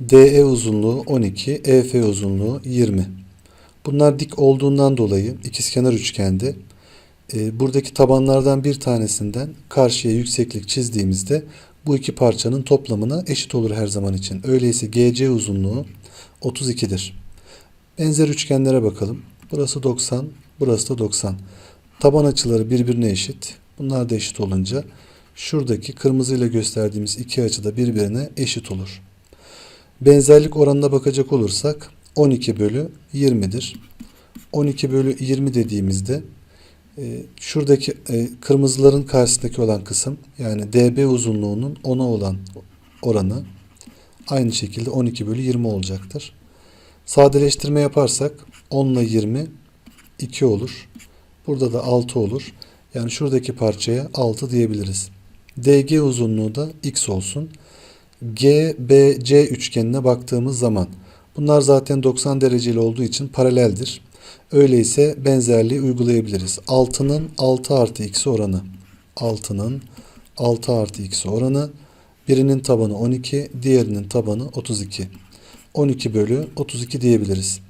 DE uzunluğu 12, EF uzunluğu 20. Bunlar dik olduğundan dolayı ikizkenar üçgende e, buradaki tabanlardan bir tanesinden karşıya yükseklik çizdiğimizde bu iki parçanın toplamına eşit olur her zaman için. Öyleyse GC uzunluğu 32'dir. Benzer üçgenlere bakalım. Burası 90, burası da 90. Taban açıları birbirine eşit. Bunlar da eşit olunca şuradaki kırmızıyla gösterdiğimiz iki açı da birbirine eşit olur. Benzerlik oranına bakacak olursak 12 bölü 20'dir. 12 bölü 20 dediğimizde e, şuradaki e, kırmızıların karşısındaki olan kısım yani DB uzunluğunun 10'a olan oranı aynı şekilde 12 bölü 20 olacaktır. Sadeleştirme yaparsak 10 ile 20 2 olur. Burada da 6 olur. Yani şuradaki parçaya 6 diyebiliriz. DG uzunluğu da x olsun. GBC üçgenine baktığımız zaman bunlar zaten 90 dereceli olduğu için paraleldir. Öyleyse benzerliği uygulayabiliriz. 6'nın 6 artı x oranı. 6'nın 6 artı x oranı. Birinin tabanı 12, diğerinin tabanı 32. 12 bölü 32 diyebiliriz.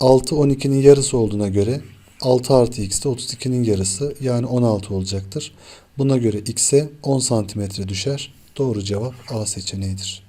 6 12'nin yarısı olduğuna göre 6 artı x de 32'nin yarısı yani 16 olacaktır. Buna göre x'e 10 santimetre düşer. Doğru cevap A seçeneğidir.